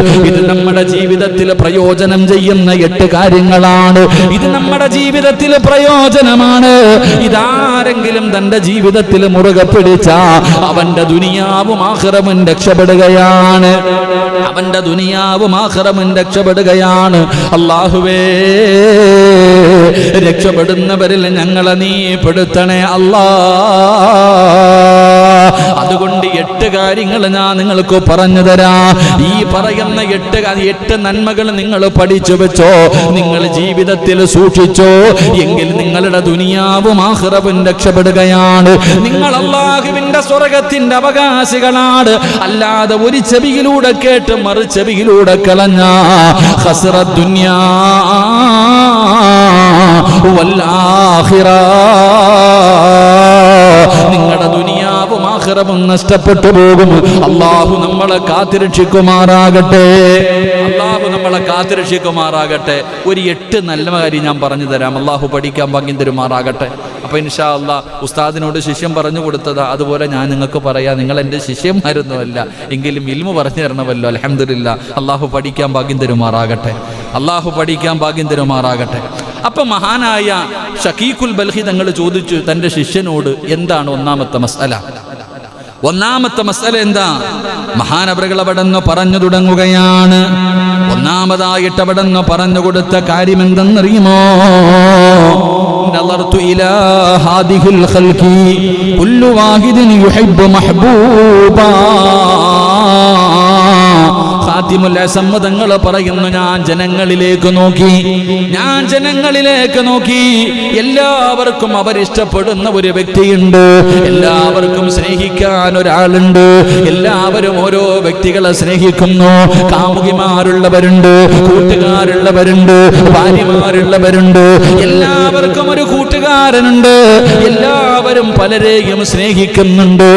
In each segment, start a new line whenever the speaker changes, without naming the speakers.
ഇത് നമ്മുടെ ജീവിതത്തിൽ പ്രയോജനം ചെയ്യുന്ന എട്ട് കാര്യങ്ങളാണ്. ഇത് നമ്മുടെ ജീവിതത്തിൽ പ്രയോജനമാണ്. ഇതാരെങ്കിലും തന്റെ ജീവിതത്തിൽ മുറുകെ പിടിച്ച അവന്റെ ദുനിയാവും ആഹ്റമും രക്ഷപ്പെടുകയാണ്. അവന്റെ ദുനിയാവും ആഹ്റമും രക്ഷപ്പെടുകയാണ്. അള്ളാഹുവേ രക്ഷപ്പെടുന്നവരിൽ ഞങ്ങളെ നീ പെടുത്തണേ അല്ലാ. അതുകൊണ്ട് എട്ട് കാര്യങ്ങൾ ഞാൻ നിങ്ങൾക്ക് പറഞ്ഞു തരാ ഈ പറയുന്ന എട്ട് എട്ട് നന്മകൾ നിങ്ങൾ പഠിച്ചു വെച്ചോ നിങ്ങൾ ജീവിതത്തിൽ സൂക്ഷിച്ചോ എങ്കിൽ നിങ്ങളുടെ ദുനിയാവും ആഹ്റവും രക്ഷപ്പെടുകയാണ്. നിങ്ങൾ അള്ളാഹുവിന്റെ സ്വർഗത്തിന്റെ അവകാശികളാണ്. അല്ലാതെ ഒരു ചെവിയിലൂടെ കേട്ട് മറു ചെവിയിലൂടെ കളഞ്ഞ ഹസ്ര ദുനിയാ വല്ലാഹിറ ദുനിയാവും നഷ്ടപ്പെട്ടു പോകും അള്ളാഹു നമ്മളെ കാത്തിരക്ഷിക്കുമാറാകട്ടെ. അള്ളാഹു നമ്മളെ കാത്തിരക്ഷിക്കുമാറാകട്ടെ. ഒരു എട്ട് നല്ല കാര്യം ഞാൻ പറഞ്ഞു തരാം. അള്ളാഹു പഠിക്കാൻ ഭാഗ്യം തരുമാറാകട്ടെ. അപ്പൊ ഇൻഷാ അള്ളാ ഉസ്താദിനോട് ശിഷ്യം പറഞ്ഞു കൊടുത്തത്. അതുപോലെ ഞാൻ നിങ്ങൾക്ക് പറയാം. നിങ്ങൾ എന്റെ ശിഷ്യന്മാരൊന്നുമല്ല. എങ്കിലും ഇൽമു പറഞ്ഞു തരണമല്ലോ. അലഹമില്ല അള്ളാഹു പഠിക്കാൻ ഭാഗ്യം തരുമാറാകട്ടെ. അള്ളാഹു പഠിക്കാൻ ഭാഗ്യം തരുമാറാകട്ടെ. അപ്പൊ മഹാനായ ഷക്കീഖുൽ ബൽഹി തങ്ങൾ ചോദിച്ചു തന്റെ ശിഷ്യനോട് എന്താണ് ഒന്നാമത്തെ മസല? ഒന്നാമത്തെ മസല എന്താ മഹാനവറുകൾ അവിടെ നിന്ന് പറഞ്ഞു തുടങ്ങുകയാണ് ഒന്നാമതായിട്ട് അവിടെ നിന്ന് പറഞ്ഞു കൊടുത്ത കാര്യം എന്തെന്നറിയുമോ نظرت إلى هذه الخلق كل واحد يحب محبوبا ഖാത്തിമുൽ സമ്മതങ്ങൾ പറയുന്നു ഞാൻ ജനങ്ങളിലേക്ക് നോക്കി. ഞാൻ ജനങ്ങളിലേക്ക് നോക്കി. എല്ലാവർക്കും അവരിഷ്ടപ്പെടുന്ന ഒരു വ്യക്തിയുണ്ട്. എല്ലാവർക്കും സ്നേഹിക്കാൻ ഒരാളുണ്ട്. എല്ലാവരും ഓരോ വ്യക്തികളെ സ്നേഹിക്കുന്നു. കാമുകിമാരുള്ളവരുണ്ട് കൂട്ടുകാരുള്ളവരുണ്ട് ഭാര്യമാരുള്ളവരുണ്ട്. എല്ലാവർക്കും ഒരു കൂട്ടുകാരനുണ്ട്. എല്ലാവരും പലരെയും സ്നേഹിക്കുന്നുണ്ട്.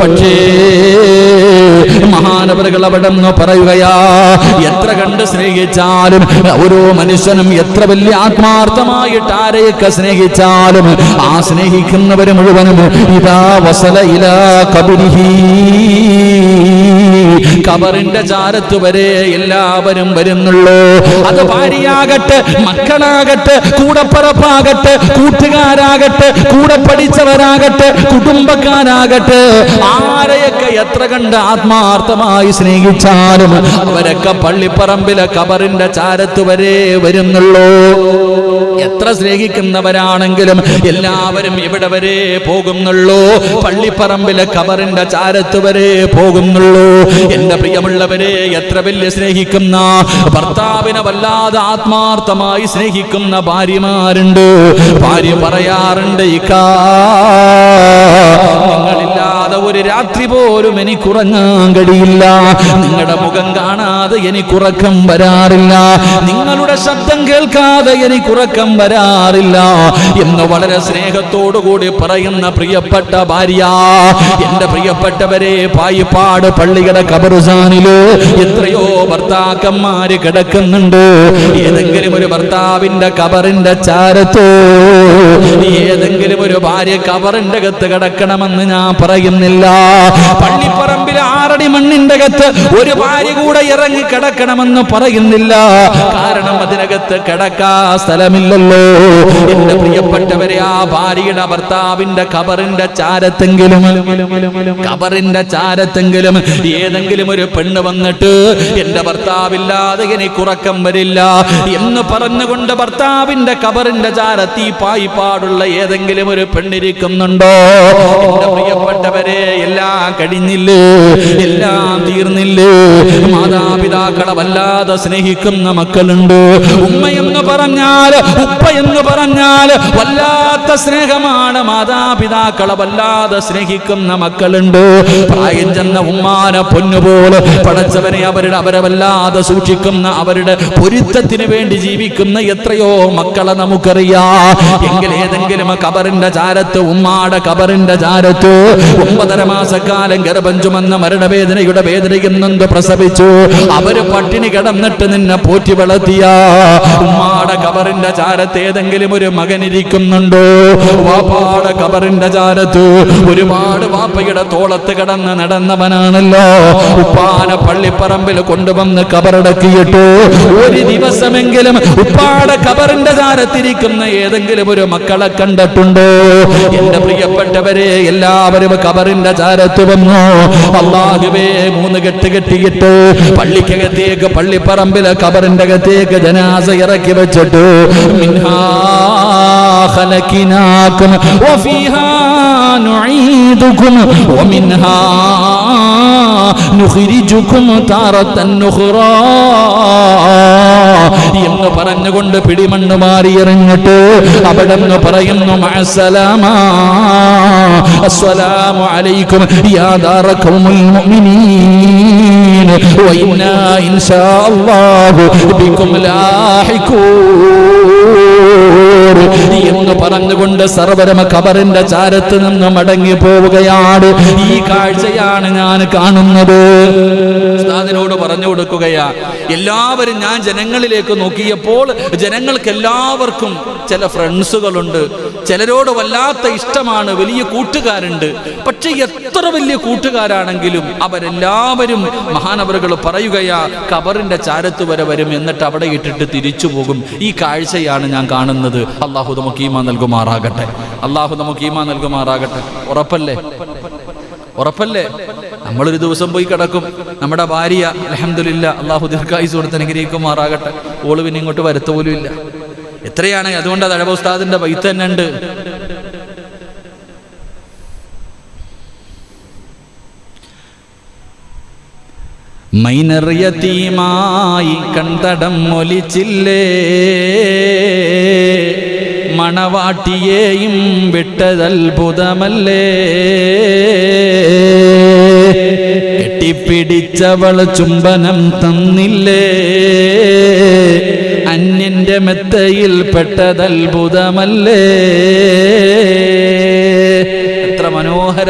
പക്ഷേ മഹാനവറുകൾ അവിടെ നിന്ന് പറയുകയാ എത്ര കണ്ട് സ്നേഹിച്ചാലും ഓരോ മനുഷ്യനും എത്ര വലിയ ആത്മാർത്ഥമായിട്ട് ആരെയൊക്കെ സ്നേഹിച്ചാലും ആ സ്നേഹിക്കുന്നവര് മുഴുവനും ഇതാ വസല ഇല കബിരിഹി. കബറിന്റെ ചാരത്ത് വരെ എല്ലാവരും വരുന്നുള്ളൂ. അത് ഭാര്യയാകട്ടെ മക്കളാകട്ടെ കൂടപ്പറപ്പാകട്ടെ കൂട്ടുകാരാകട്ടെ കൂടെ പഠിച്ചവരാകട്ടെ കുടുംബക്കാരാകട്ടെ. ആരെയൊക്കെ എത്ര കണ്ട് ആത്മാർത്ഥമായി സ്നേഹിച്ചാലും അവരൊക്കെ പള്ളിപ്പറമ്പിലെ കബറിന്റെ ചാരത്ത് വരെ വരുന്നുള്ളൂ. എത്ര സ്നേഹിക്കുന്നവരാണെങ്കിലും എല്ലാവരും ഇവിടെ വരെ പോകുന്നുള്ളൂ. പള്ളിപ്പറമ്പിലെ കബറിന്റെ ചാരത്ത് വരെ പോകുന്നുള്ളൂ. എന്റെ പ്രിയമുള്ളവരെ എത്ര വലിയ സ്നേഹിക്കുന്ന ഭർത്താവിനെ വല്ലാതെ ആത്മാർത്ഥമായി സ്നേഹിക്കുന്ന ഭാര്യമാരുണ്ട്. ഭാര്യ പറയാറുണ്ട് ഇക്കാ നിങ്ങളില്ലാതെ ഒരു രാത്രി പോലും എനിക്ക് ഉറങ്ങാൻ കഴിയില്ല. നിങ്ങളുടെ മുഖം കാണാതെ എനിക്ക് ഉറക്കം വരാറില്ല. നിങ്ങളുടെ ശബ്ദം കേൾക്കാതെ എനിക്ക് ഉറക്കം വരാറില്ല. എന്ന് വളരെ സ്നേഹത്തോടു കൂടി പറയുന്ന പ്രിയപ്പെട്ട ഭാര്യ എന്റെ പ്രിയപ്പെട്ടവരെ പായിപ്പാട് പള്ളിയുടെ കബറുസാനിൽ എത്രയോ ഭർത്താക്കന്മാര് കിടക്കുന്നുണ്ട്. ഏതെങ്കിലും ഒരു ഭർത്താവിന്റെ കബറിന്റെ ചാരത്തോ ഏതെങ്കിലും ഒരു ഭാര്യ കബറിന്റെ അകത്ത് കിടക്കണമെന്ന് ഞാൻ പറയുന്നില്ല. പള്ളിപ്പറമ്പിൽ ആറടി മണ്ണിന്റെ അകത്ത് ഒരു ഭാര്യ കൂടെ ഇറങ്ങി കിടക്കണമെന്ന് പറയുന്നില്ല. കാരണം അതിനകത്ത് കിടക്കാ സ്ഥലമില്ലല്ലോ. എന്റെ പ്രിയപ്പെട്ടവരെ ആ ഭാര്യയുടെ ഭർത്താവിന്റെ കബറിന്റെ ചാരത്തെങ്കിലും കബറിന്റെ ചാരത്തെങ്കിലും ഏതെങ്കിലും ഒരു പെണ്ണ് വന്നിട്ട് എന്റെ ഭർത്താവില്ലാതെ എനിക്ക് കുറക്കം വരില്ല എന്ന് പറഞ്ഞുകൊണ്ട് ഭർത്താവിന്റെ കബറിന്റെ ചാരത്തി പായിപ്പാടുള്ള ഏതെങ്കിലും ഒരു പെണ്ണിരിക്കുന്നുണ്ടോ? എന്റെ പ്രിയപ്പെട്ടവരെ എല്ലാം കഴിഞ്ഞില്ലേ? എല്ലാം തീർന്നില്ലേ? മാതാപിതാക്കളെ വല്ലാതെ സ്നേഹിക്കുന്ന മക്കളുണ്ട്. ഉമ്മ എന്ന് പറഞ്ഞാൽ ഉപ്പ എന്ന് പറഞ്ഞാൽ വല്ലാത്ത സ്നേഹമാണ്. മാതാപിതാക്കളെ വല്ലാതെ സ്നേഹിക്കുന്ന മക്കളുണ്ട്. പ്രായം ചെന്ന ഉമ്മാനെ പൊന്നുപോലെ പടച്ചവനെ അവരുടെ അവരെ വല്ലാതെ സൂക്ഷിക്കുന്ന അവരുടെ പൊരുത്തത്തിന് വേണ്ടി ജീവിക്കുന്ന എത്രയോ മക്കളെ നമുക്കറിയാം. എങ്കിൽ ഏതെങ്കിലും കബറിന്റെ ചാരത്ത് ഉമ്മാടെ കബറിന്റെ ചാരത്ത് ഒമ്പതര മാസക്കാലം ഗർഭം ചുമന്ന മരണവേദനയുടെ വേദനയിൽ പ്രസവിച്ചു. അവർ പട്ടിണി കിടന്നിട്ട് നിന്നെ പോറ്റി വളർത്തിയ. ഉമ്മാടെ കബറിന്റെ ചാരത്ത് ഏതെങ്കിലും ഒരു മകൻ ഇരിക്കുന്നുണ്ടോ? വാപ്പാടെ കബറിന്റെ ചാരത്ത് ഒരുപാട് വാപ്പയുടെ തോളത്ത് കിടന്ന് നടന്നവനാണല്ലോ. ഉപ്പാന പള്ളിപ്പറമ്പിൽ കൊണ്ടുവന്ന് കബറടക്കിയിട്ടു. ഒരു ദിവസമെങ്കിലും ഉപ്പാടെ കബറിന്റെ ചാരത്തിരിക്കുന്ന ഏതെങ്കിലും ഒരു മക്കളെ കണ്ടിട്ടുണ്ടോ? എന്റെ പ്രിയപ്പെട്ടവരെ എല്ലാവരും ഇബ്രാഹിം കബറിന്റെ ചാരത്ത് വന്നു. അള്ളാഹുവേ മൂന്ന് കെട്ട് കെട്ടിയിട്ട് പള്ളിക്കകത്തേക്ക് പള്ളിപ്പറമ്പിൽ കബറിന്റെ അകത്തേക്ക് ജനാസ ഇറക്കി വെച്ചിട്ട്. മിൻഹാഖലക്കിനാക്കും വഫീഹാ നുഈദുക്കും വമിൻഹാ നുഹരിജുക്കും താറത്തൻ നുഹറ. എന്ന് പറഞ്ഞുകൊണ്ട് പിടിമണ്ണ് മാറിയിറങ്ങിട്ട് അവിടെ നിന്ന് പറയുന്നു അസ്സലാമു അലൈക്കും യാ ദാറഖുമുൽ മുഅ്മിനീൻ. വഇന്നാ ഇൻഷാ അല്ലാഹു ബികും ലാഹിഖൂൻ എന്ന് പറഞ്ഞുകൊണ്ട് സർവരമ കബറിന്റെ ചാരത്ത് നിന്ന് മടങ്ങി പോവുകയാണ്. ഈ കാഴ്ചയാണ് ഞാൻ കാണുന്നത്. ഉസ്താദിനോട് പറഞ്ഞു കൊടുക്കുകയാ എല്ലാവരും ഞാൻ ജനങ്ങളിലേക്ക് നോക്കിയപ്പോൾ ജനങ്ങൾക്ക് എല്ലാവർക്കും ചില ഫ്രണ്ട്സുകളുണ്ട്. ചിലരോട് വല്ലാത്ത ഇഷ്ടമാണ് വലിയ കൂട്ടുകാരുണ്ട്. പക്ഷെ എത്ര വലിയ കൂട്ടുകാരാണെങ്കിലും അവരെല്ലാവരും മഹാനവറുകൾ പറയുകയാ കബറിന്റെ ചാരത്ത് വരെ വരും എന്നിട്ട് അവിടെ ഇട്ടിട്ട് തിരിച്ചു പോകും. ഈ കാഴ്ചയാണ് ഞാൻ കാണുന്നത്. അള്ളാഹു നമുക്ക് ഈമാ നൽകുമാറാകട്ടെ. അള്ളാഹു നമുക്ക് ഈമാ നൽകുമാറാകട്ടെ. ഉറപ്പല്ലേ? ഉറപ്പല്ലേ? നമ്മളൊരു ദിവസം പോയി കിടക്കും. നമ്മുടെ ഭാര്യ അലഹമില്ല അള്ളാഹു ദീർഘായുസ് കൊടുത്ത് അനുഗ്രഹിക്കുമാറാകട്ടെ. ഓൾ പിന്നെ ഇങ്ങോട്ട് വരുത്ത പോലും ഇല്ല. എത്രയാണ്? അതുകൊണ്ട് അത് അഴബുസ്താദിന്റെ വൈത്ത് തന്നെ ഉണ്ട് മൈനറിയതീമായി കണ്ടടം ഒലിച്ചില്ലേ? മണവാട്ടിയെയും വിട്ടതത്ഭുതമല്ലേ? കെട്ടിപ്പിടിച്ചവൾ ചുംബനം തന്നില്ലേ? അന്യന്റെ മെത്തയിൽ പെട്ടതത്ഭുതമല്ലേ?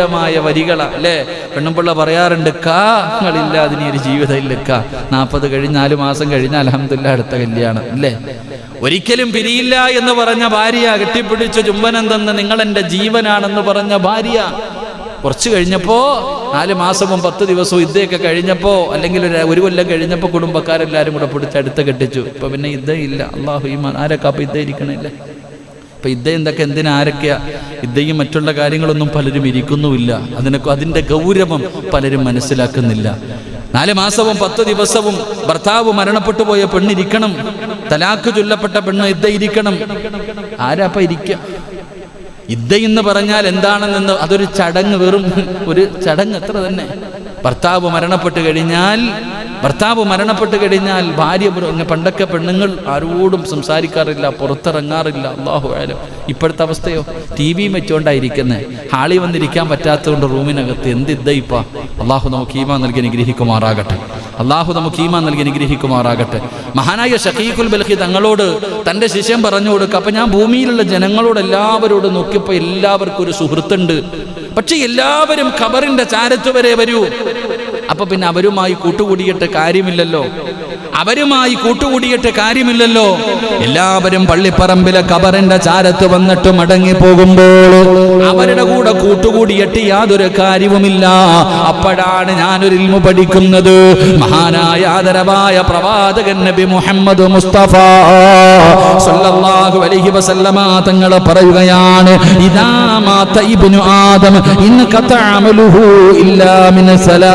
മനോഹരമായ വരികളാ അല്ലേ? പെണ്ണുമ്പിള്ള പറയാറുണ്ട് ഇനി ഒരു ജീവിതം കാ. നാൽപ്പത് കഴിഞ്ഞ് നാല് മാസം കഴിഞ്ഞാൽ അലഹമില്ല അടുത്ത കല്യാണം അല്ലേ? ഒരിക്കലും പിരിയില്ല എന്ന് പറഞ്ഞ ഭാര്യ കെട്ടിപ്പിടിച്ച ചുംബനം തന്ന് നിങ്ങൾ എന്റെ ജീവനാണെന്ന് പറഞ്ഞ ഭാര്യ കുറച്ച് കഴിഞ്ഞപ്പോ നാല് മാസവും പത്ത് ദിവസവും ഇദ്ദേഹമൊക്കെ കഴിഞ്ഞപ്പോ അല്ലെങ്കിൽ ഒരു ഒരു കൊല്ലം കഴിഞ്ഞപ്പോ കുടുംബക്കാരെല്ലാരും കൂടെ പിടിച്ച് അടുത്ത് കെട്ടിച്ചു. ഇപ്പൊ പിന്നെ ഇദ്ദേഹം ഇല്ല. അള്ളാഹു ഈ ആരൊക്കെ അപ്പൊ ഇദ്ദേഹം ഇരിക്കണില്ല? ഇപ്പൊ ഇദ്ദേഹം എന്തൊക്കെ എന്തിനാരൊക്കെയാ ഇദ്ദേഹം മറ്റുള്ള കാര്യങ്ങളൊന്നും പലരും ഇരിക്കുന്നുമില്ല. അതിനൊക്കെ അതിന്റെ ഗൗരവം പലരും മനസ്സിലാക്കുന്നില്ല. നാല് മാസവും പത്ത് ദിവസവും ഭർത്താവ് മരണപ്പെട്ടു പോയ പെണ്ണിരിക്കണം. തലാക്ക് ചൊല്ലപ്പെട്ട പെണ്ണ് ഇദ്ദ ഇരിക്കണം. ആരാപ്പ ഇരിക്കുക ഇദ്ദ എന്ന് പറഞ്ഞാൽ എന്താണെന്ന് അതൊരു ചടങ്ങ് വെറും ഒരു ചടങ്ങ് എത്ര തന്നെ. ഭർത്താവ് മരണപ്പെട്ട് കഴിഞ്ഞാൽ ഭർത്താവ് മരണപ്പെട്ട് കഴിഞ്ഞാൽ ഭാര്യ പണ്ടൊക്കെ പെണ്ണുങ്ങൾ ആരോടും സംസാരിക്കാറില്ല പുറത്തിറങ്ങാറില്ല. അള്ളാഹു ആയാലും ഇപ്പോഴത്തെ അവസ്ഥയോ? ടി വിയും വെച്ചുകൊണ്ടായിരിക്കുന്നത് ഹാളി വന്നിരിക്കാൻ പറ്റാത്തതുകൊണ്ട് റൂമിനകത്ത് എന്ത് ഇദ്ദ ഇപ്പ? അള്ളാഹു നമുക്ക് ഈമാ നൽകി അനുഗ്രഹിക്കുമാറാകട്ടെ. അള്ളാഹു നമുക്ക് ഈമാ നൽകി അനുഗ്രഹിക്കുമാറാകട്ടെ. മഹാനായ ഷഖീഖുൽ ബൽഹി തങ്ങളോട് തന്റെ ശിഷ്യം പറഞ്ഞു കൊടുക്കുക അപ്പം ഞാൻ ഭൂമിയിലുള്ള ജനങ്ങളോട് എല്ലാവരോടും നോക്കിയപ്പോൾ എല്ലാവർക്കും ഒരു സുഹൃത്തുണ്ട്. പക്ഷെ എല്ലാവരും ഖബറിന്റെ ചാരത്ത് വരെ വരൂ. അപ്പൊ പിന്നെ അവരുമായി കൂട്ടുകൂടിയിട്ട് കാര്യമില്ലല്ലോ. അവരുമായി കൂട്ടുകൂടിയിട്ട് കാര്യമില്ലല്ലോ. എല്ലാവരും പള്ളിപ്പറമ്പിലെ കബറിന്റെ ചാരത്ത് വന്നിട്ട് മടങ്ങി പോകുമ്പോൾ അവരുടെ കൂടെ കൂട്ടുകൂടിയിട്ട് യാതൊരു കാര്യവുമില്ല. അപ്പോഴാണ് ഞാനൊരു ഇൽമു പഠിക്കുന്നത്. മഹാനായ ആദരവായ പ്രവാചകൻ നബി മുഹമ്മദ് മുസ്തഫ സല്ലല്ലാഹു അലൈഹി വസല്ലമ തങ്ങൾ പറയുകയാണ് ഇദാ മാത ഇബ്നു ആദം ഇൻ ഖതഅമലുഹു ഇല്ലാ മിൻ സലാ.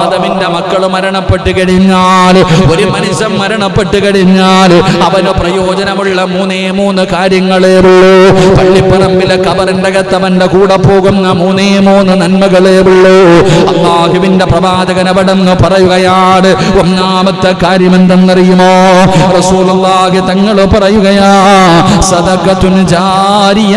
ആദമിന്റെ മക്കൾ മരണപ്പെട്ട് കഴിഞ്ഞാൽ ഒരു മനുഷ്യൻ മരണപ്പെട്ട് കഴിഞ്ഞാൽ അവന് പ്രയോജനമുള്ള മൂന്നേ മൂന്ന് കാര്യങ്ങളേ ഉള്ളൂ. പള്ളിപ്പറമ്പിലെ കബറിന്റെ അകത്തവന്റെ കൂടെ പോകുന്ന മൂന്നേ മൂന്ന് നന്മകളേ ഉള്ളൂ. അള്ളാഹുവിന്റെ പ്രവാചകൻ അവിടെന്ന് പറയുകയാണ് ഒന്നാമത്തെ കാര്യം എന്തെന്നറിയുമോ? റസൂലുള്ളാഹി തങ്ങൾ പറയുകയാ സദഖത്തുൻ ജാരിയ.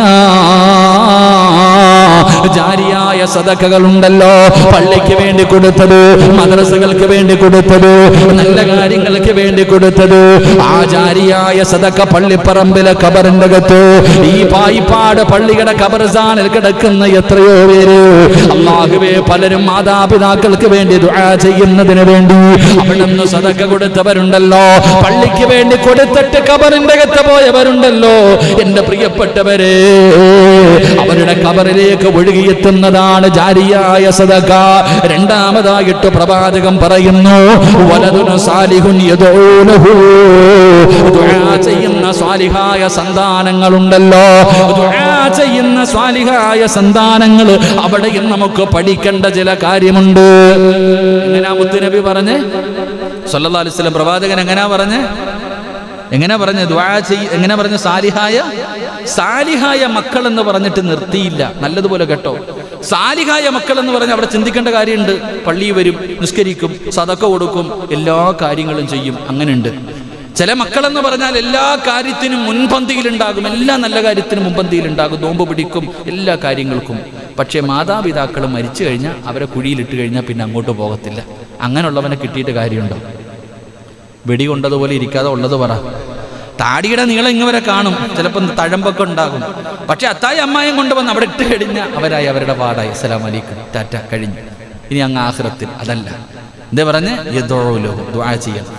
ജാരിയായ സദക്കകളുണ്ടല്ലോ പള്ളിക്ക് വേണ്ടി കൊടുത്തത് മദ്രസകൾക്ക് വേണ്ടി കൊടുത്തത് നല്ല കാര്യങ്ങൾക്ക് വേണ്ടി കൊടുത്തത്. ആ ജാരിയായ സദക്ക പള്ളിപ്പറമ്പിലെ കബറിന്റെ അകത്ത് ഈ പായിപ്പാട് പള്ളിയുടെ കബർസാനിൽ കിടക്കുന്ന എത്രയോ പേര് അള്ളാഹുവേ പലരും മാതാപിതാക്കൾക്ക് വേണ്ടി ചെയ്യുന്നതിന് വേണ്ടി അവിടുന്ന് സദക്ക കൊടുത്തവരുണ്ടല്ലോ. പള്ളിക്ക് വേണ്ടി കൊടുത്തിട്ട് കബറിന്റെ അകത്ത് പോയവരുണ്ടല്ലോ. എന്റെ പ്രിയപ്പെട്ടവരെ അവരുടെ കബറിലേക്ക് ഒഴുകിയെത്തുന്നതാണ് ജാരിയായ സദക രണ്ടാമതായിട്ട് പ്രവാചകം പറയുന്നു വലതുന സാലിഹുൻ ചെയ്യുന്ന സ്വാലിഹായ സന്താനങ്ങളുണ്ടല്ലോ. ചെയ്യുന്ന സ്വാലിഹായ സന്താനങ്ങൾ അവിടെയും നമുക്ക് പഠിക്കേണ്ട ചില കാര്യമുണ്ട്. എങ്ങനെയാ മുത്തുനബി പറഞ്ഞേ? സല്ലല്ലാഹു അലൈഹി വസല്ലം പ്രവാചകൻ എങ്ങനെയാ പറഞ്ഞേ? എങ്ങനെ പറഞ്ഞ്? ദ്വാ ചെയ് എങ്ങനെ പറഞ്ഞ്? സാലിഹായ സാലിഹായ മക്കൾ എന്ന് പറഞ്ഞിട്ട് നിർത്തിയില്ല. നല്ലതുപോലെ കേട്ടോ. സാലിഹായ മക്കൾ എന്ന് പറഞ്ഞ് അവിടെ ചിന്തിക്കേണ്ട കാര്യമുണ്ട്. പള്ളി വരും നിസ്കരിക്കും സതക്ക കൊടുക്കും എല്ലാ കാര്യങ്ങളും ചെയ്യും. അങ്ങനെയുണ്ട് ചില മക്കളെന്ന് പറഞ്ഞാൽ എല്ലാ കാര്യത്തിനും മുൻപന്തിയിലുണ്ടാകും. എല്ലാ നല്ല കാര്യത്തിനും മുൻപന്തിയിലുണ്ടാകും. നോമ്പ് പിടിക്കും എല്ലാ കാര്യങ്ങൾക്കും. പക്ഷേ മാതാപിതാക്കൾ മരിച്ചു കഴിഞ്ഞാൽ അവരെ കുഴിയിലിട്ട് കഴിഞ്ഞാൽ പിന്നെ അങ്ങോട്ട് പോകത്തില്ല. അങ്ങനെയുള്ളവനെ കിട്ടിയിട്ട് കാര്യമുണ്ടോ? വെടി കൊണ്ടതുപോലെ ഇരിക്കാതെ ഉള്ളത് പറ. താടിയുടെ നീളം ഇങ്ങ് വരെ കാണും. ചിലപ്പം തഴമ്പൊക്കെ ഉണ്ടാകും. പക്ഷെ അത്തായി അമ്മായും കൊണ്ടുവന്ന് അവിടെ ഇട്ട് കഴിഞ്ഞ അവരായി അവരുടെ പാടായി അസ്സലാം അലൈക്കും. ടാറ്റ കഴിഞ്ഞു. ഇനി അങ്ങ് ആഹ്റത്തിൽ അതല്ല. എന്താ പറഞ്ഞ്? യദോലോ ദ്വാ ചെയ്യണം.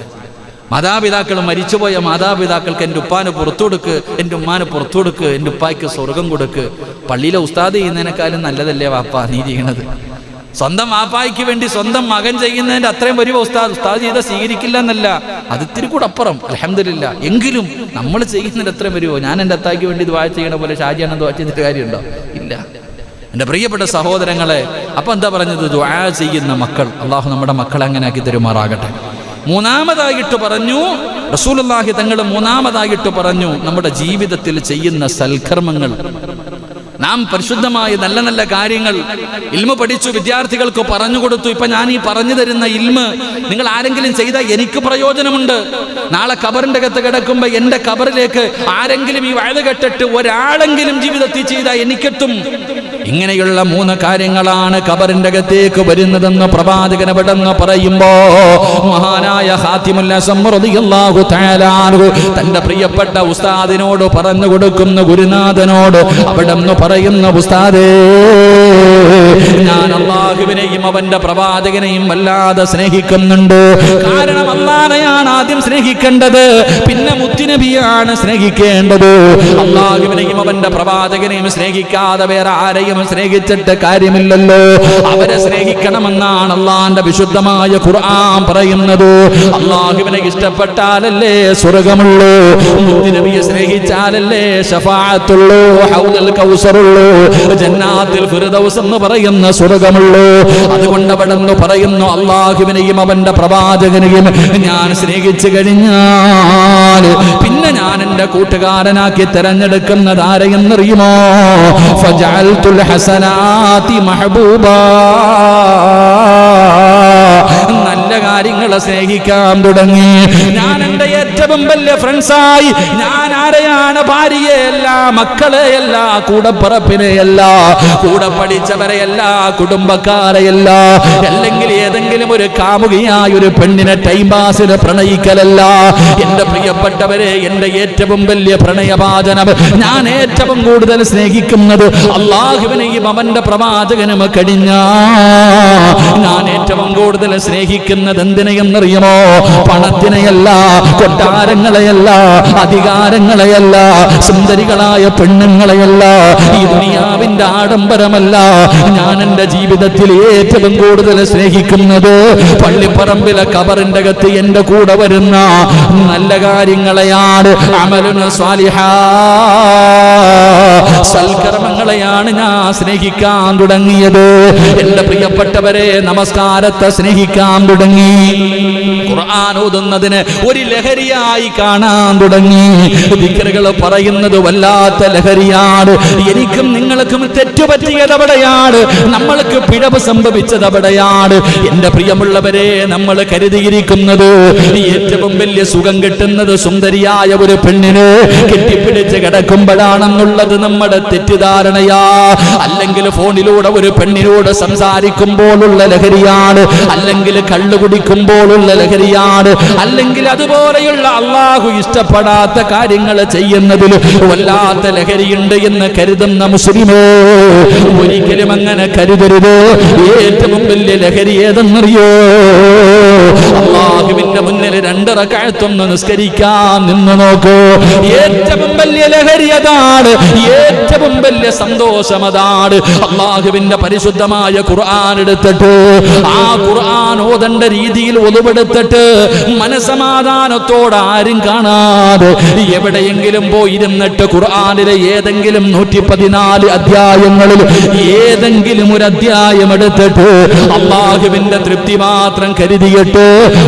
മാതാപിതാക്കൾ മരിച്ചുപോയ മാതാപിതാക്കൾക്ക് എന്റെ ഉപ്പാന് പുറത്തു കൊടുക്ക് എന്റെ ഉമ്മാന് പുറത്തു കൊടുക്ക് എന്റെ ഉപ്പായ്ക്ക് സ്വർഗം കൊടുക്ക്. പള്ളിയിലെ ഉസ്താദ് ചെയ്യുന്നതിനേക്കാളും നല്ലതല്ലേ വാപ്പ നീ ചെയ്യണത്? സ്വന്തം വാപ്പായ്ക്ക് വേണ്ടി സ്വന്തം മകൻ ചെയ്യുന്നതിന്റെ അത്രയും വലിയ ഉസ്താദ് ഉസ്താദ് ചെയ്ത സ്വീകരിക്കില്ല എന്നല്ല. അത് ഇത്തിരി കൂടെ അപ്പുറം. അലഹമില്ല എങ്കിലും നമ്മൾ ചെയ്യുന്നതിന്റെ അത്രയും വരുമോ ഞാൻ എന്റെ അത്തായ്ക്ക് വേണ്ടി ദ്വാ ചെയ്യണ പോലെ ഷാജിയാണ് ദ്വാ ചെയ്തിട്ട് കാര്യമുണ്ടോ? ഇല്ല. എന്റെ പ്രിയപ്പെട്ട സഹോദരങ്ങളെ അപ്പൊ എന്താ പറഞ്ഞത്? ദ്വാ ചെയ്യുന്ന മക്കൾ. അള്ളാഹു നമ്മുടെ മക്കളെ അങ്ങനെ ആക്കി തരുമാറാകട്ടെ. മൂന്നാമതായിട്ട് പറഞ്ഞു റസൂലുള്ളാഹി തങ്ങൾ മൂന്നാമതായിട്ട് പറഞ്ഞു നമ്മുടെ ജീവിതത്തിൽ ചെയ്യുന്ന സൽക്കർമ്മങ്ങൾ. നാം പരിശുദ്ധമായ നല്ല നല്ല കാര്യങ്ങൾ ഇൽമ പഠിച്ചു വിദ്യാർത്ഥികൾക്ക് പറഞ്ഞു കൊടുത്തു. ഇപ്പൊ ഞാൻ ഈ പറഞ്ഞു തരുന്ന ഇൽമ നിങ്ങൾ ആരെങ്കിലും ചെയ്താൽ എനിക്ക് പ്രയോജനമുണ്ട്. നാളെ കബറിന്റെ അകത്ത് കിടക്കുമ്പോൾ എന്റെ കബറിലേക്ക് ആരെങ്കിലും ഈ വയത് കെട്ടിട്ട് ഒരാളെങ്കിലും ജീവിതത്തിൽ ചെയ്താൽ എനിക്കെത്തും. ഇങ്ങനെയുള്ള മൂന്ന് കാര്യങ്ങളാണ് കബറിന്റെ അകത്തേക്ക് വരുന്നതെന്ന് പ്രവാചകൻ എവിടെന്ന് പറയുമ്പോ മഹാനായ ഹാത്തിമുല്ല സമ്മറുദിയല്ലാഹു തആലാഹു തന്റെ പ്രിയപ്പെട്ട ഉസ്താദിനോട് പറഞ്ഞു കൊടുക്കുന്ന ഗുരുനാഥനോട് അവിടെ പറയുന്ന ഉസ്താദേ ഞാൻ അള്ളാഹുവിനെയും അവന്റെ പ്രവാചകനെയും വല്ലാതെ സ്നേഹിക്കുന്നുണ്ട്. കാരണം അള്ളാഹനെയാണ് ആദ്യം സ്നേഹിക്കേണ്ടത് പിന്നെ മുത്തുനബിയാണ് സ്നേഹിക്കേണ്ടത്. അള്ളാഹുവിനെയും അവന്റെ പ്രവാചകനെയും സ്നേഹിക്കാതെ വേറെ ആരെയും സ്നേഹിച്ചിട്ട് കാര്യമില്ലല്ലോ. അവരെ സ്നേഹിക്കണമെന്നാണ് അള്ളാന്റെ വിശുദ്ധമായ ഖുർആൻ പറയുന്നത്. അള്ളാഹുവിനെ ഇഷ്ടപ്പെട്ടാലല്ലേ സ്വർഗമുള്ളൂ മുത്തുനബിയെ സ്നേഹിച്ചാലല്ലേ ഷഫാത്തുള്ളൂ ഹൗദൽ കൗസറുള്ളൂ ജന്നാത്തിൽ എന്ന് പറയുന്ന സ്വർഗമുള്ളൂ. അതുകൊണ്ട് അവിടെ നിന്ന് പറയുന്നു അള്ളാഹുവിനെയും അവന്റെ പ്രവാചകനെയും ഞാൻ സ്നേഹിച്ചു കഴിഞ്ഞാൽ പിന്നെ ഞാൻ എന്റെ കൂട്ടുകാരനാക്കി തെരഞ്ഞെടുക്കുന്നത് ആരെയെന്നറിയുമോ? ഫജഅൽതുൽ ഹസനാതി മഹബൂബ. നല്ല കാര്യങ്ങളെ സ്നേഹിക്കാൻ തുടങ്ങി. ഞാൻ ഏറ്റവും വലിയ ഫ്രണ്ട്സായി ഞാൻ ആരെയാണ് ഭാര്യയല്ല മക്കളെയല്ല കൂടപ്പറപ്പിനെയല്ല കൂടെ പഠിച്ചവരെയല്ല കുടുംബക്കാരെയല്ല അല്ലെങ്കിൽ ഏതെങ്കിലും ഒരു കാമുകിയായ ഒരു പെണ്ണിനെ ടൈം പാസിന് പ്രണയിക്കലല്ല. എന്റെ പ്രിയപ്പെട്ടവരെ എന്റെ ഏറ്റവും വലിയ പ്രണയവാചനം ഞാൻ ഏറ്റവും കൂടുതൽ സ്നേഹിക്കുന്നത് അള്ളാഹുവിനെയും അവന്റെ പ്രവാചകനും കഴിഞ്ഞ ഞാൻ ഏറ്റവും കൂടുതൽ സ്നേഹിക്കുന്നത് എന്തിനെയെന്നറിയുമോ? പണത്തിനെയല്ല കൊട്ടാരങ്ങളെയല്ല അധികാരങ്ങളെയല്ല സുന്ദരികളായ പെണ്ണുങ്ങളെയല്ല ഈ ദുനിയാവിന്റെ ആഡംബരമല്ല. ഞാൻ എന്റെ ജീവിതത്തിൽ ഏറ്റവും കൂടുതൽ സ്നേഹിക്കുന്നത് പള്ളിപ്പറമ്പിലെ കബറിന്റെ അകത്ത് എന്റെ കൂടെ വരുന്ന നല്ല കാര്യങ്ങളെയാണ് അമലുന സ്വാലിഹ. സൽക്കർമ്മങ്ങളെയാണ് ഞാൻ സ്നേഹിക്കാൻ തുടങ്ങിയത്. എന്റെ പ്രിയപ്പെട്ടവരെ നമസ്കാരത്തെ സ്നേഹിക്കാൻ തുടങ്ങി. ഖുർആൻ ഓതുന്നതിന് ഒരു ലഹരിയായി കാണാൻ തുടങ്ങി. ദിക്കറുകൾ പറയുന്നത് വല്ലാത്ത ലഹരിയാണ്. എനിക്കും നിങ്ങൾക്കും തെറ്റുപറ്റിയത് അവിടെയാണ്. നമ്മൾക്ക് പിഴവ് സംഭവിച്ചത് അവിടെയാണ്. എന്റെ പ്രിയമുള്ളവരെ നമ്മൾ കരുതിയിരിക്കുന്നത് ഏറ്റവും വലിയ സുഖം കിട്ടുന്നത് സുന്ദരിയായ ഒരു പെണ്ണിന് കെട്ടിപ്പിടിച്ച് കിടക്കുമ്പോഴാണെന്നുള്ളത് നമ്മുടെ തെറ്റിദ്ധാരണയാ. അല്ലെങ്കിൽ ഫോണിലൂടെ ഒരു പെണ്ണിനോട് സംസാരിക്കുമ്പോഴുള്ള ലഹരിയാണ്. അല്ലെങ്കിൽ കള്ളു കുടിക്കുമ്പോഴുള്ള ലഹരിയാണ്. അല്ലെങ്കിൽ അതുപോലെയുള്ള അള്ളാഹു ഇഷ്ടപ്പെടാത്ത കാര്യങ്ങൾ ചെയ്യുന്നതിൽ വല്ലാത്ത ലഹരിയുണ്ട് എന്ന് കരുതുന്ന മുസ്ലിമോ? ഒരിക്കലും അങ്ങനെ കരുതരുത്? ഏറ്റവും വലിയ ലഹരി ഏതെന്നറിയോ? അള്ളാഹുവിന്റെ മുന്നിൽ രണ്ടര രണ്ടിറക്കാഴ്ത്തൊന്ന് നിസ്കരിക്കാൻ നിന്ന് നോക്കൂ. ഏറ്റവും വലിയ ലഹരി അതാണ്. ഏറ്റവും വലിയ സന്തോഷം അതാണ്. അള്ളാഹുവിന്റെ പരിശുദ്ധമായ ഖുർആൻ എടുത്തിട്ട് ആ ഖുർആൻ ഓതണ്ട രീതിയിൽ ഒതുവെടുത്തിട്ട് മനസമാധാനത്തോടെ ആരും കാണാതെ എവിടെയെങ്കിലും പോയിരുന്നിട്ട് ഖുർആാനിലെ ഏതെങ്കിലും നൂറ്റി പതിനാല് അധ്യായങ്ങളിൽ ഏതെങ്കിലും ഒരു അധ്യായം എടുത്തിട്ട് അള്ളാഹുവിന്റെ തൃപ്തി മാത്രം കരുതിയിട്ട്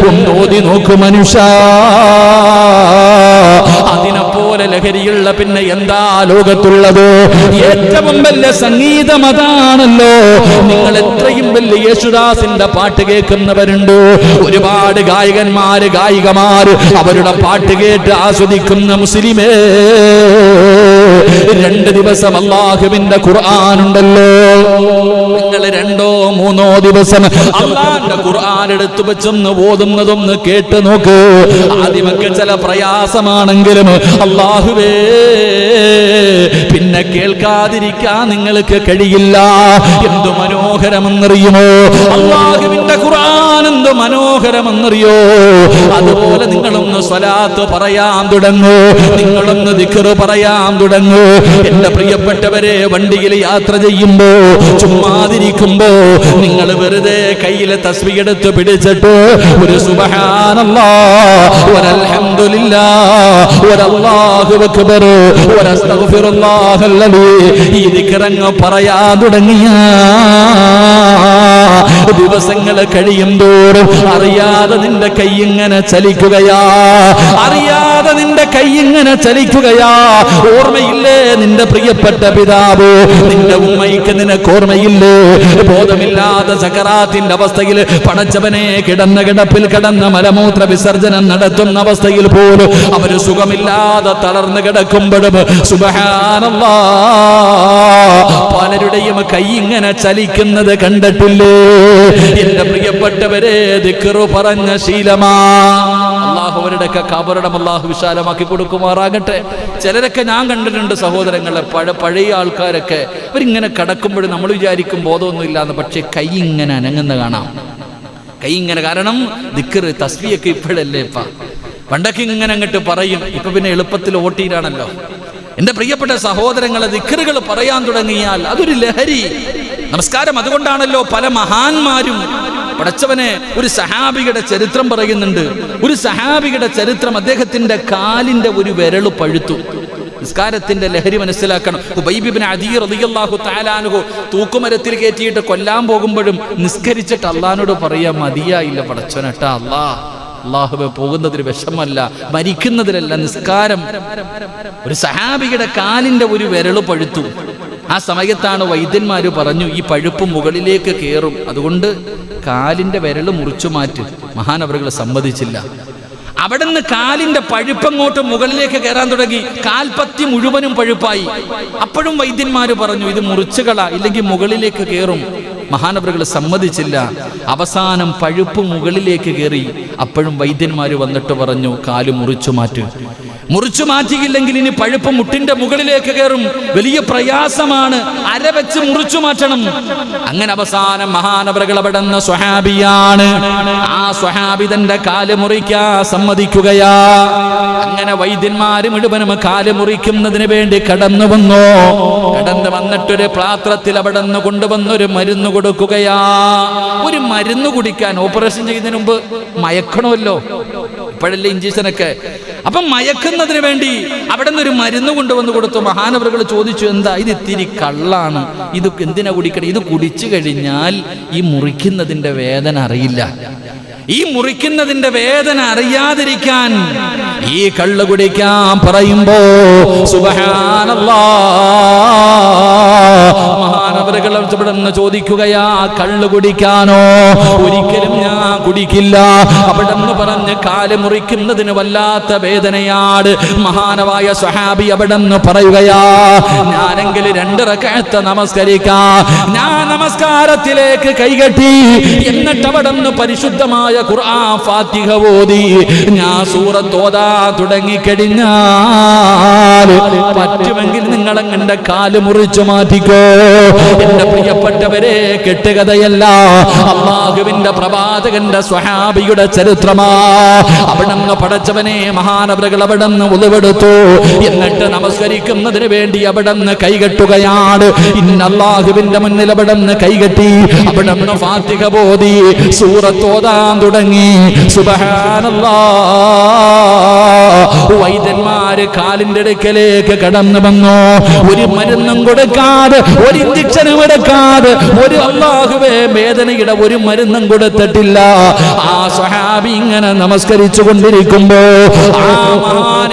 ഒന്ന് ഓതി നോക്കു മനുഷ്യ. അതിനെ പോലെ ലഹരിയുള്ള പിന്നെ എന്താ ലോകത്തുള്ളത്? ഏറ്റവും വലിയ സംഗീതം അതാണല്ലോ. നിങ്ങൾ എത്രയും വലിയ യേശുദാസിന്റെ പാട്ട് കേൾക്കുന്നവരുണ്ട്. ഒരുപാട് ഗായകന്മാര് ഗായികമാര് അവരുടെ പാട്ട് കേട്ട് ആസ്വദിക്കുന്ന മുസ്ലിമേ രണ്ട് ദിവസം അള്ളാഹുവിന്റെ ഖുർആാനുണ്ടല്ലോ. നിങ്ങൾ രണ്ടോ മൂന്നോ ദിവസം അള്ളാന്റെ ഖുർആൻ എടുത്തു വെച്ചൊന്ന് ഓതുന്നതൊന്ന് കേട്ട് നോക്ക്. ആദ്യമൊക്കെ ചില പ്രയാസമാണെങ്കിലും അള്ളാഹുവേ പിന്നെ കേൾക്കാതിരിക്കാൻ നിങ്ങൾക്ക് കഴിയില്ല. എന്തു മനോഹരമെന്നറിയുമോ? അള്ളാഹുവിന്റെ ഖുർആൻ എന്തു മനോഹരമെന്നറിയോ? അതുപോലെ നിങ്ങളൊന്ന് സ്വലാത്ത് പറയാൻ തുടങ്ങൂ. നിങ്ങളൊന്ന് ദിക്കറ് പറയാൻ തുടങ്ങൂ. എന്റെ പ്രിയപ്പെട്ടവരെ വണ്ടിയിൽ യാത്ര ചെയ്യുമ്പോ ചുമ്മാതിരിക്കുമ്പോ നിങ്ങൾ വെറുതെ കയ്യിലെ തസ്വിയെടുത്ത് പിടിച്ചിട്ട് ഒരു സുബഹാനല്ലാ ഒരൽഹംദുലില്ലാ ഒരല്ലാഹു അക്ബർ ഒരസ്തഗ്ഫിറുല്ലാഹല്ലദീ. ഈ ദിക്റങ്ങ് പറയാൻ തുടങ്ങിയ. ദിവസങ്ങൾ കഴിയും തോറും അറിയാതെ നിന്റെ കൈ ഇങ്ങനെ ചലിക്കുകയാ. അറിയാതെ നിന്റെ കൈ ഇങ്ങനെ ചലിക്കുകയാ. ഓർമ്മയില്ലേ നിന്റെ പ്രിയപ്പെട്ട പിതാവ്? നിന്റെ ഉമ്മയ്ക്ക് നിനക്ക് ഓർമ്മയില്ലേ? ബോധമില്ലാതെ സക്കറാത്തിന്റെ അവസ്ഥയിൽ പടച്ചവനെ കിടന്ന കിടപ്പിൽ കിടന്ന മലമൂത്ര വിസർജനം നടത്തുന്ന അവസ്ഥയിൽ പോലും അവർ സുഖമില്ലാതെ തളർന്നു കിടക്കുമ്പോഴും സുബഹാനല്ലാ. പലരുടെയും കൈ ഇങ്ങനെ ചലിക്കുന്നത് കണ്ടിട്ടില്ലേ? എന്റെ പ്രിയപ്പെട്ടവരെ ദിക്കറു പറഞ്ഞ ശീലമാ. അള്ളാഹു അവരുടെയൊക്കെ കബറിടം അള്ളാഹു വിശാലമാക്കി കൊടുക്കുമാറാകട്ടെ. ചിലരൊക്കെ ഞാൻ കണ്ടിട്ടുണ്ട് സഹോദരങ്ങളെ പഴ പഴയ ആൾക്കാരൊക്കെ. ഇവരിങ്ങനെ കിടക്കുമ്പോൾ നമ്മൾ വിചാരിക്കും ബോധമൊന്നും ഇല്ലാന്ന് പക്ഷേ കൈ ഇങ്ങനെ അനങ്ങുന്ന കാണാം. കൈ ഇങ്ങനെ കാരണം ദിക്കറ് തസ്ബിയൊക്കെ ഇപ്പോഴല്ലേ ഇപ്പ. പണ്ടൊക്കെ ഇങ്ങനെ അങ്ങോട്ട് പറയും ഇപ്പൊ പിന്നെ എളുപ്പത്തിൽ ഓട്ടിയിലാണല്ലോ. എന്റെ പ്രിയപ്പെട്ട സഹോദരങ്ങളെ ദിക്കറുകൾ പറയാൻ തുടങ്ങിയാൽ അതൊരു ലഹരി. നമസ്കാരം അതുകൊണ്ടാണല്ലോ പല മഹാന്മാരും പടച്ചവനെ ഒരു സഹാബിയുടെ ചരിത്രം പറയുന്നുണ്ട്. ഒരു സഹാബിയുടെ ചരിത്രം അദ്ദേഹത്തിന്റെ കാലിന്റെ ഒരു വിരൽ പഴുത്തു. നിസ്കാരത്തിന്റെ ലഹരി മനസ്സിലാക്കണം. തൂക്കുമരത്തിൽ കയറ്റിയിട്ട് കൊല്ലാൻ പോകുമ്പോഴും നിസ്കരിച്ചിട്ട് അള്ളഹാനോട് പറയാ മതിയായില്ല പടച്ചവനട്ട അള്ളാ അള്ളാഹുബെ പോകുന്നതിന് വിഷമല്ല മരിക്കുന്നതിലല്ല നിസ്കാരം. ഒരു സഹാബിയുടെ കാലിന്റെ ഒരു വിരൽ പഴുത്തു. ആ സമയത്താണ് വൈദ്യന്മാർ പറഞ്ഞു ഈ പഴുപ്പ് മുകളിലേക്ക് കയറും അതുകൊണ്ട് കാലിന്റെ വിരൽ മുറിച്ചു മാറ്റി. മഹാനവറുകൾ സമ്മതിച്ചില്ല. അവിടുന്ന് കാലിന്റെ പഴുപ്പങ്ങോട്ട് മുകളിലേക്ക് കയറാൻ തുടങ്ങി. കാൽപ്പത്തി മുഴുവനും പഴുപ്പായി. അപ്പോഴും വൈദ്യന്മാര് പറഞ്ഞു ഇത് മുറിച്ചുകള ഇല്ലെങ്കിൽ മുകളിലേക്ക് കയറും മഹാനവറുകൾ സമ്മതിച്ചില്ല. അവസാനം പഴുപ്പ് മുകളിലേക്ക് കയറി അപ്പോഴും വൈദ്യന്മാര് വന്നിട്ട് പറഞ്ഞു കാൽ മുറിച്ചു മാറ്റ്. മുറിച്ചു മാറ്റിയില്ലെങ്കിൽ ഇനി പഴുപ്പ് മുട്ടിന്റെ മുകളിലേക്ക് കയറും. വലിയ പ്രയാസമാണ്. അര വെച്ച് മുറിച്ചു മാറ്റണം. അങ്ങനെ അവസാനം മഹാനവറുകൾ അവിടുന്ന് സ്വഹാബിയാണ്. ആ സ്വഹാബിതന്റെ കാൽ മുറിക്കാ സമ്മതിക്കുകയാ. അങ്ങനെ വൈദ്യന്മാര് മുഴുവനും കാൽ മുറിക്കുന്നതിന് വേണ്ടി കടന്നു വന്നു. കടന്നു വന്നിട്ടൊരു പാത്രത്തിൽ അവിടെ നിന്ന് കൊണ്ടുവന്നൊരു മരുന്ന് കൊടുക്കുകയാ. ഒരു മരുന്ന് കുടിക്കാൻ ഓപ്പറേഷൻ ചെയ്യുന്നതിന് മുമ്പ് മയക്കണമല്ലോ. ഇപ്പോഴല്ലേ ഇഞ്ചക്ഷനൊക്കെ അപ്പം മയക്കുന്നതിന് വേണ്ടി അവിടെ നിന്ന് ഒരു മരുന്ന് കൊണ്ടുവന്ന് കൊടുത്തു. മഹാനവറുകൾ ചോദിച്ചു എന്താ? ഇത് ഇത്തിരി കള്ളാണ്. ഇത് എന്തിനാ കുടിക്കണം? ഇത് കുടിച്ചു കഴിഞ്ഞാൽ ഈ മുറിക്കുന്നതിന്റെ വേദന അറിയില്ല. ഈ മുറിക്കുന്നതിന്റെ വേദന അറിയാതിരിക്കാൻ ഈ കള്ള് കുടിക്കാൻ പറയുമ്പോ സുബഹാനല്ലാ. മഹാനവരുകൾ ഇവിടുന്ന് ചോദിക്കുകയാ കള്ളു കുടിക്കാനോ? ഒരിക്കലും ഞാൻ കുടിക്കില്ല. അവിടെന്ന് പറഞ്ഞ് കാൽ മുറിക്കുന്നതിന് വല്ലാത്ത വേദനയാണ്. മഹാനവായ സ്വഹാബി അവിടെന്ന് പറയുകയാ ഞാനെങ്കിൽ രണ്ട് റക്കഴത്ത് നമസ്കരിക്കാ. ഞാൻ നമസ്കാരത്തിലേക്ക് കൈകെട്ടി എന്നിട്ട് അവിടെന്ന് പരിശുദ്ധമായ ഖുർആൻ ഫാത്തിഹ ഓതി. ഞാൻ സൂറത്ത് ഓതാ തുടങ്ങിക്കഴിഞ്ഞാൽ പറ്റുമെങ്കിൽ നിങ്ങൾ അങ്ങനെ കാൽ മുറിച്ചു മാറ്റിക്കോ. എന്റെ പ്രിയപ്പെട്ടവരെ കെട്ടുകഥയല്ല. അള്ളാഹുവിന്റെ പ്രവാചകന്റെ സ്വഹാബിയുടെ ചരിത്രമാ. അവിടുന്ന് പടച്ചവനെ മഹാനവരകൾ അവിടുന്ന് ഉളവെടുത്തു. എന്നിട്ട് നമസ്കരിക്കുന്നതിന് വേണ്ടി അവിടുന്ന് കൈകെട്ടുകയാണ്. ഇന്ന് അള്ളാഹുവിന്റെ മുന്നിൽ അവിടുന്ന് കൈകെട്ടി. അവിടുന്ന് ഫാത്തിക ബോധി സൂറത്തോതാൻ തുടങ്ങി. സുബഹാനല്ലാ. വൈദ്യന്മാര് കാലിന്റെ അടുക്കലേക്ക് കടന്നു വന്നു. ഒരു മരുന്നും കൊടുക്കാതെ ഒരു ഇഞ്ചക്ഷനും എടുക്കാതെ ഒരു അള്ളാഹുവേ വേദനയുടെ ഒരു മരുന്നും കൊടുത്തിട്ടില്ല. ആ സ്വഹാബി ഇങ്ങനെ നമസ്കരിച്ചു കൊണ്ടിരിക്കുമ്പോ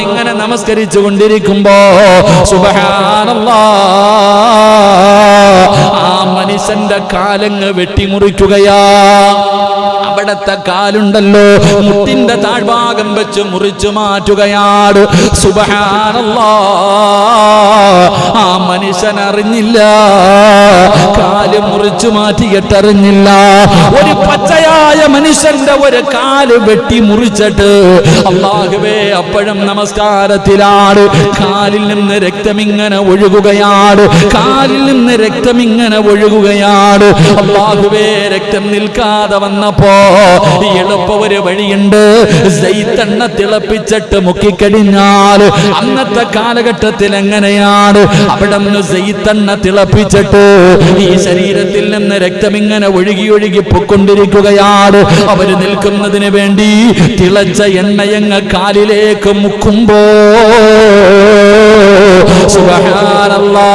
ഇങ്ങനെ നമസ്കരിച്ചു കൊണ്ടിരിക്കുമ്പോ സുബഹാനല്ലാ ആ മനുഷ്യന്റെ കാലങ്ങ് വെട്ടിമുറിക്കുകയാ. അവിടത്തെ കാലുണ്ടല്ലോ മുട്ടിന്റെ താഴ്ഭാഗം വെച്ച് മുറിച്ചു മാറ്റുകയാണ് സുബഹാനല്ലാ. ആ മനുഷ്യൻ അറിഞ്ഞില്ല. കാൽ മുറിച്ചു മാറ്റിയിട്ടറിഞ്ഞില്ല. ഒരു പച്ചയായ മനുഷ്യന്റെ ഒരു കാൽ വെട്ടി മുറിച്ചിട്ട് അള്ളാഹുവേ അപ്പോഴും നമസ്കാരത്തിലാണ്. കാലിൽ നിന്ന് രക്തമിങ്ങനെ ഒഴുകുകയാണ്. കാലിൽ നിന്ന് രക്തമിങ്ങനെ ഒഴുകുകയാണ്. അള്ളാഹുവേ രക്തം നിൽക്കാതെ വന്നപ്പോ എളുപ്പ ഒരു വഴിയുണ്ട്. തിളപ്പിച്ചിട്ട് മുക്കിക്കഴിഞ്ഞാൽ അന്നത്തെ കാലഘട്ടത്തിൽ എങ്ങനെയാണ് അവിടെ സെയ്ത്തെണ്ണ തിളപ്പിച്ചിട്ട്. ഈ ശരീരത്തിൽ നിന്ന് രക്തം ഇങ്ങനെ ഒഴുകി ഒഴുകി പൊക്കൊണ്ടിരിക്കുകയാണ്. അവർ നിൽക്കുന്നതിന് വേണ്ടി തിളച്ച എണ്ണയങ്ങ കാലിലേക്ക് മുക്കുമ്പോ. സുബഹാനല്ലാ.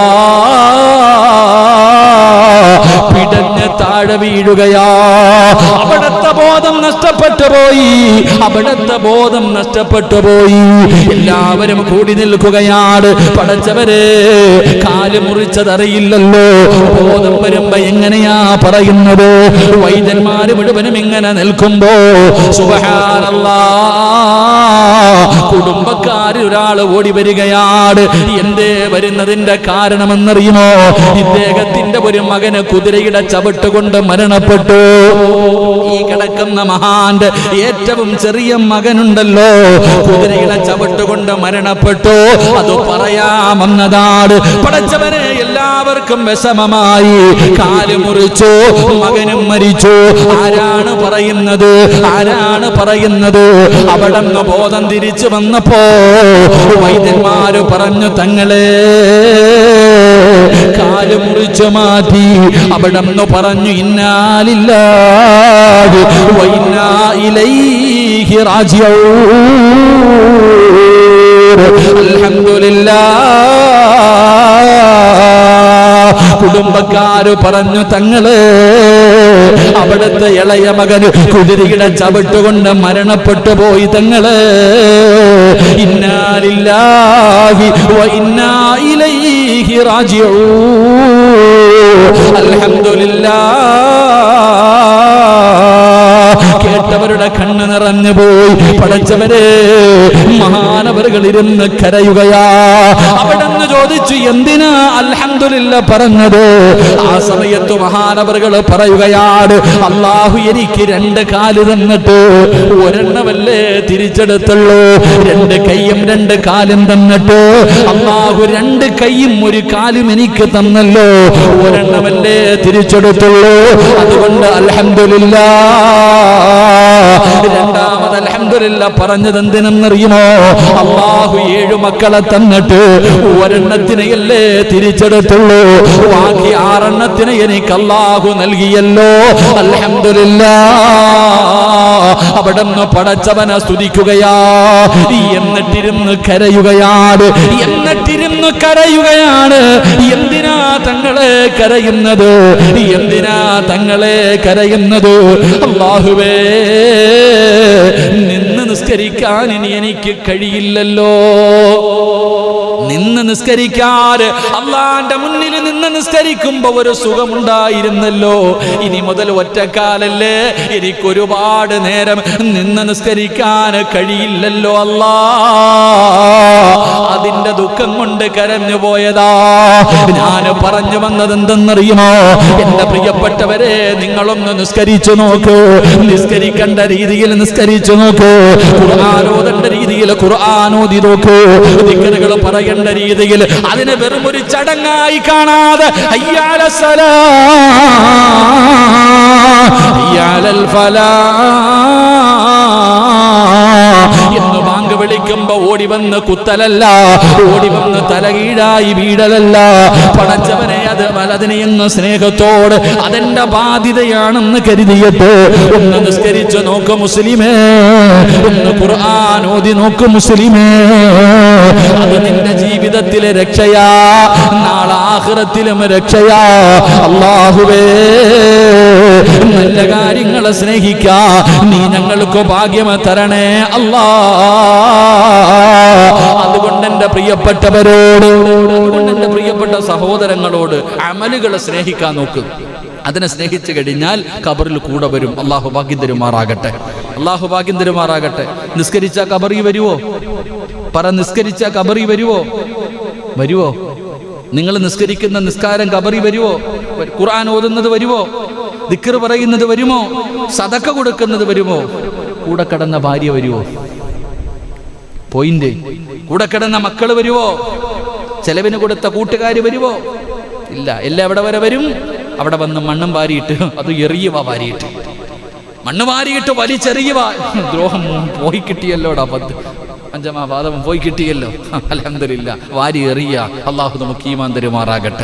താഴെ വീഴുകയാ. അവിടത്തെ ബോധം നഷ്ടപ്പെട്ടു പോയി. അവിടത്തെ ബോധം നഷ്ടപ്പെട്ടു പോയി. എല്ലാവരും കൂടി നിൽക്കുകയാണ്. പടച്ചവരെ കാൽ മുറിച്ചതറിയില്ലല്ലോ. ബോധം വരുമ്പോ എങ്ങനെയാ പറയുന്നത്? വൈദ്യന്മാര് മുഴുവനും ഇങ്ങനെ നിൽക്കുമ്പോ സുബഹാനല്ലാ. കുടുംബക്കാരിൽ ഒരാൾ ഓടി വരികയാണ്. എന്തേ വരുന്നതിന്റെ കാരണമെന്നറിയുമോ? ഇദ്ദേഹത്തിന്റെ ഒരു മകന് കുതിരയുടെ ചവിട്ട് കൊണ്ട് മരണപ്പെട്ടു. ഈ കിടക്കുന്ന മഹാന്റെ ഏറ്റവും ചെറിയ മകനുണ്ടല്ലോ. കുതിരയുടെ ചവിട്ട് കൊണ്ട് മരണപ്പെട്ടു. അത് പറയാമെന്നതാണ്. പടച്ചവനെ എല്ലാവർക്കും വിഷമമായി. കാൽ മുറിച്ചു മകനും മരിച്ചു. ആരാണ് പറയുന്നത്? ആരാണ് പറയുന്നത്? അവിടെ നിന്ന് ബോധം തിരിച്ചു വന്നപ്പോ വൈദ്യന്മാര് പറഞ്ഞു തങ്ങളെ കാൽ മുറിച്ചു മാറ്റി അവിടന്ന് പറഞ്ഞു ഇന്നാലില്ല ഇലൈഹി റാജിഊൻ. അൽഹംദുലില്ലാ കുടുംബക്കാര് പറഞ്ഞു തങ്ങൾ അവിടുത്തെ ഇളയ മകന് കുതിരയുടെ ചവിട്ടുകൊണ്ട് മരണപ്പെട്ടു പോയി തങ്ങൾ. കേട്ടവരുടെ കണ്ണ് നിറഞ്ഞു പോയി. പടച്ചവരെ മഹാനവറുകൾ ഇരുന്ന് കരയുകയാ അവിടെന്ന് ചോദിച്ചു എന്തിനാ അൽഹംദുലില്ല പറഞ്ഞത്? ആ സമയത്ത് മഹാനവറുകൾ പറയുകയാണ് അള്ളാഹു എനിക്ക് രണ്ട് കാൽ തന്നിട്ട് ഒരെണ്ണമല്ലേ തിരിച്ചെടുത്തുള്ളൂ? രണ്ട് കൈയും രണ്ട് കാലും തന്നിട്ട് അള്ളാഹു രണ്ട് കൈയും ഒരു കാലും എനിക്ക് തന്നല്ലോ. ഒരെണ്ണമല്ലേ തിരിച്ചെടുത്തുള്ളൂ? അതുകൊണ്ട് അൽഹംദുലില്ല. രണ്ടാമത് അൽഹംദുലില്ല പറഞ്ഞത് എന്തിനെന്നറിയുമോ അള്ളാഹു ഏഴു മക്കളെ തന്നിട്ട് ഒരെണ്ണത്തിനെയല്ലേ തിരിച്ചെടുത്തുള്ളൂ? ബാക്കി ആറെണ്ണത്തിന് എനിക്ക് അള്ളാഹു നൽകിയല്ലോ. അലഹമില്ല അവിടെ നിന്ന് പടച്ചവനെ സ്തുതിക്കുകയാ. എന്നിട്ടിരുന്ന് കരയുകയാണ്. എന്നിട്ടിരുന്ന് കരയുകയാണ്. എന്തിനാ തങ്ങളെ കരയുന്നത്? എന്തിനാ തങ്ങളെ കരയുന്നത്? അള്ളാഹുവേ നിസ്കരിക്കാൻ ഇനി എനിക്ക് കഴിയില്ലല്ലോ. നിന്ന് നിസ്കരിക്കാറ് അള്ളാന്റെ മുന്നിൽ നിന്ന് നിസ്കരിക്കുമ്പോ ഒരു സുഖമുണ്ടായിരുന്നല്ലോ. ഇനി മുതൽ ഒറ്റക്കാലല്ലേ? എനിക്കൊരുപാട് നേരം നിന്ന് നിസ്കരിക്കാൻ കഴിയില്ലല്ലോ അല്ലാ. അതിന്റെ ദുഃഖം കൊണ്ട് കരഞ്ഞു പോയതാ. ഞാൻ പറഞ്ഞു വന്നത് എന്തെന്നറിയുമോ? എന്റെ പ്രിയപ്പെട്ടവരെ നിങ്ങളൊന്ന് നിസ്കരിച്ചു നോക്കൂ. നിസ്കരിക്കേണ്ട രീതിയിൽ നിസ്കരിച്ചു നോക്കൂ. ഖുർആാനോദന്റെ രീതിയിൽ ഖുർആാനോദി നോക്കൂ. ദിക്കറുകൾ പറയേണ്ട രീതിയിൽ അതിനെ വെറും ഒരു ചടങ്ങായി കാണാതെ അയ്യാല സല അയ്യാലൽ ഫലാ. വിളിക്കുമ്പോ ഓടി വന്ന് കുത്തലല്ല. ഓടി വന്ന് തലകീഴായി വീടലല്ല പടച്ചവനെ അത് വലതിനെയെന്ന് സ്നേഹത്തോട് അതെന്റെ ബാധ്യതയാണെന്ന് കരുതിയിട്ട് ഒന്ന് നിസ്കരിച്ചു നോക്ക് മുസ്ലിമേ ഒന്ന് ഖുർആൻ ഓതി നോക്ക് മുസ്ലിമേ. അത് നിന്റെ ജീവിതത്തിലെ രക്ഷയാ നാളെ ആഹ്റത്തിലും രക്ഷയാ. അള്ളാഹുവേ നല്ല കാര്യങ്ങളെ സ്നേഹിക്ക നീ ഞങ്ങൾക്ക് ഭാഗ്യം തരണേ അല്ലാ. അതുകൊണ്ട് എന്റെ പ്രിയപ്പെട്ടവരോട് അതുകൊണ്ട് പ്രിയപ്പെട്ട സഹോദരങ്ങളോട് അമലുകളെ സ്നേഹിക്കാൻ നോക്ക്. അതിനെ സ്നേഹിച്ചു കഴിഞ്ഞാൽ കബറിൽ കൂടെ വരും. അള്ളാഹു ഭാഗ്യം തരുമാറാകട്ടെ അള്ളാഹു ഭാഗ്യം തരുമാറാകട്ടെ നിസ്കരിച്ച കബറി വരുവോ? പറ നിസ്കരിച്ച കബറി വരുവോ? വരുവോ? നിങ്ങൾ നിസ്കരിക്കുന്ന നിസ്കാരം കബറി വരുവോ? ഖുർആൻ ഓതുന്നത് വരുവോ? ദിക്കർ പറയുന്നത് വരുമോ? സതക്ക കൊടുക്കുന്നത് വരുമോ? കൂടെ കിടന്ന ഭാര്യ വരുവോ? പോയിന്റ്. കൂടെ കിടന്ന മക്കൾ വരുവോ? ചെലവിന് കൊടുത്ത കൂട്ടുകാർ വരുമോ ഇല്ല. എല്ലാം എവിടെ വരെ വരും? അവിടെ വന്ന് മണ്ണും വാരിയിട്ട് അത് എറിയുക വാരിയിട്ട്. മണ്ണ് വാരിയിട്ട് വലിച്ചെറിയുക ദ്രോഹം പോയി കിട്ടിയല്ലോടാ പത്ത് അഞ്ചമാ പാദം പോയി കിട്ടിയല്ലോ. അലഹമില്ല വാരി എറിയ. അള്ളാഹു നമുക്ക് ഈമാൻ തരുമാറാകട്ടെ.